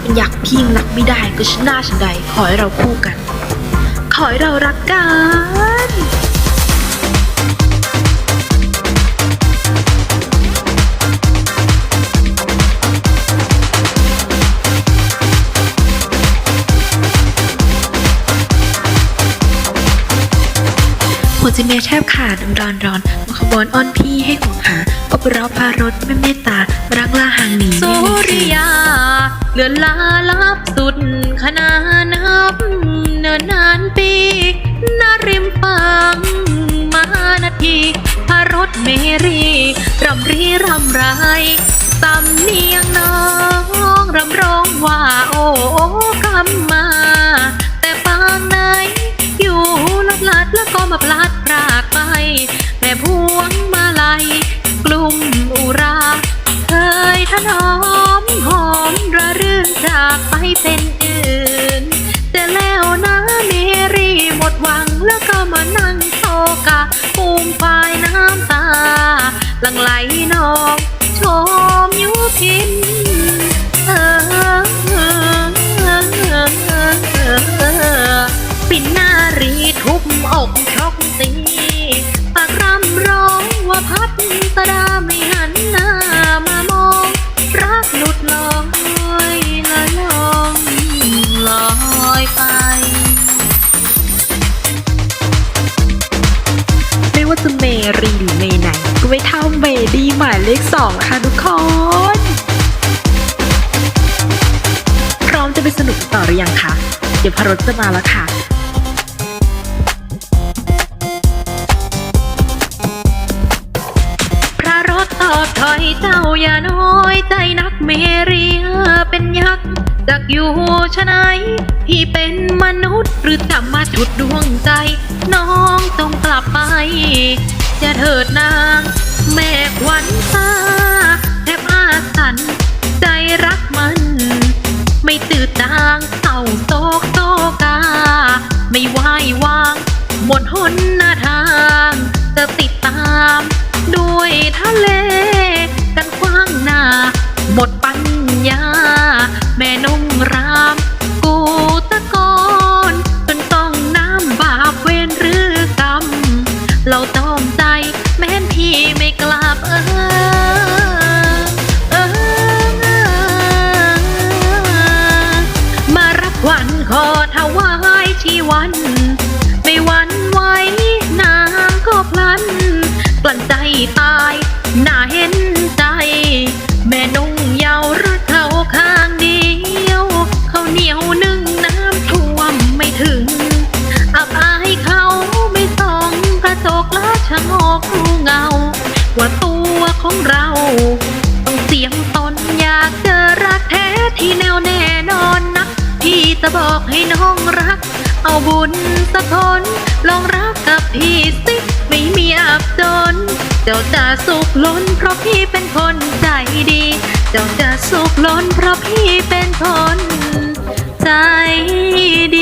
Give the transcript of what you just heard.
เป็นอยักพี่ยังรักไม่ได้ก็ชนะฉันใด ขอให้เราคู่กัน ขอให้เรารักกันหัวใจเมแทบขาดร้อนร้อนมาขบวนอ้อนพี่ให้ห่วงหาอบเราพารถไม่เมตตา สุริยาเลือนลาลับสุดขนานับ เนินนานปีนาริมฟังมานาทีพารถเมรีรำรีรำไรสำเนียงน้องรำร้องว่าโอ้กำมา แต่ปางไหนอยู่ลัดลัดแล้วก็มาพลัดพรากไป แล้วนะเมรีหมดหวังแล้วก็มานั่งโซกะปูมปายน้ำตา หลังไหลนอง ดีหมายเลขสองค่ะทุกคน พร้อมจะไปสนุกต่อหรือยังคะ เดี๋ยวพรถจะมาแล้วค่ะพระรถตอบถอยเจ้าอย่าน้อยใจนักเมรีเป็นยักษ์จากอยู่ชะไหนพี่เป็นมนุษย์หรือจะมาถุดดวงใจ น้องต้องกลับไป จะเถิดนาง แม่ขวัญตาแทบอาสัน ใจรักมัน ไม่ตื่นตางเต่าโตกโตกา ไม่ไหววาง หมดหนหน้าทาง จะติดตาม ด้วยทะเล กันขว้างหน้า หมดปัญญา แม่นงรามกูตะกอนจนต้องน้ำบาปเวรหรือกรรมเราต้องใจแม้นพี่ไม่ ขอถวายชีวัน ไม่หวันไหวน้ำก็พลัน กลั้นใจตายน่าเห็นใจ แม่นุ่งยาวรักเขาข้างเดียวเขาเหนียวนึ่งน้ำท่วมไม่ถึง อับอายเขาไม่ส่องกระจกล้วชะโงกดูเงา ว่าตัวของเรา ต้องเสียงตนอยากเจอรักแท้ที่แน่วแน่ จะบอกให้น้องรัก เอาบุญสะทนลองรักกับพี่สิไม่มีอับจน เจ้าจะสุขล้นเพราะพี่เป็นคนใจดี เจ้าจะสุขล้นเพราะพี่เป็นคนใจดี